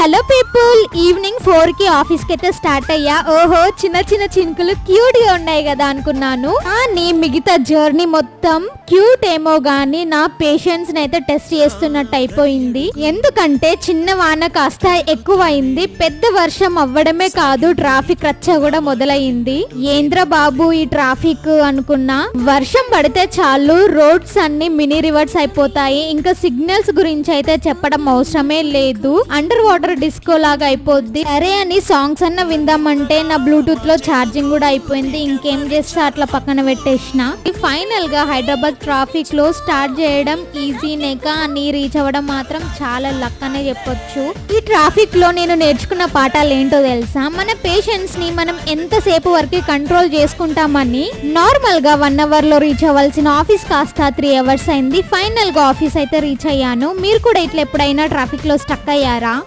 Hello people evening ఫోర్కి ఆఫీస్కి అయితే స్టార్ట్ అయ్యా. ఓహో చిన్న చిన్న చినుకులు క్యూట్గా ఉన్నాయి కదా అనుకున్నాను. కానీ మిగతా జర్నీ మొత్తం క్యూట్ ఏమో గానీ నా పేషెన్స్ అయితే టెస్ట్ చేస్తున్నట్టు అయిపోయింది. ఎందుకంటే చిన్న వాన కాస్త ఎక్కువైంది. పెద్ద వర్షం అవ్వడమే కాదు ట్రాఫిక్ రచ్చ కూడా మొదలైంది ఏంద్ర బాబు ఈ ట్రాఫిక్ అనుకున్నా? వర్షం పడితే చాలు రోడ్స్ అన్ని మినీ రివర్స్ అయిపోతాయి. ఇంకా సిగ్నల్స్ గురించి అయితే చెప్పడం అవసరమే లేదు. అండర్ వాటర్ డిస్కో లాగా అయిపోద్ది. అరే అని సాంగ్స్ అన్న విందామంటే నా బ్లూటూత్లో ఛార్జింగ్ కూడా అయిపోయింది. ఇంకేం చేస్తా? అట్లా పక్కన పెట్టేసిన. ఫైనల్గా హైదరాబాద్ ట్రాఫిక్లో స్టార్ట్ చేయడం ఈజీనే కానీ రీచ్ అవ్వడం మాత్రం చాలా లక్ అనే చెప్పొచ్చు. ఈ ట్రాఫిక్లో నేను నేర్చుకున్న పాఠాలు ఏంటో తెలుసా? మన పేషెంట్స్ని మనం ఎంతసేపు వరకు కంట్రోల్ చేసుకుంటామని నార్మల్గా వన్ అవర్లో రీచ్ అవ్వాల్సిన ఆఫీస్ కాస్త త్రీ అవర్స్ అయింది. ఫైనల్గా ఆఫీస్ అయితే రీచ్ అయ్యాను. మీరు కూడా ఇట్లా ఎప్పుడైనా ట్రాఫిక్లో స్టక్ అయ్యారా?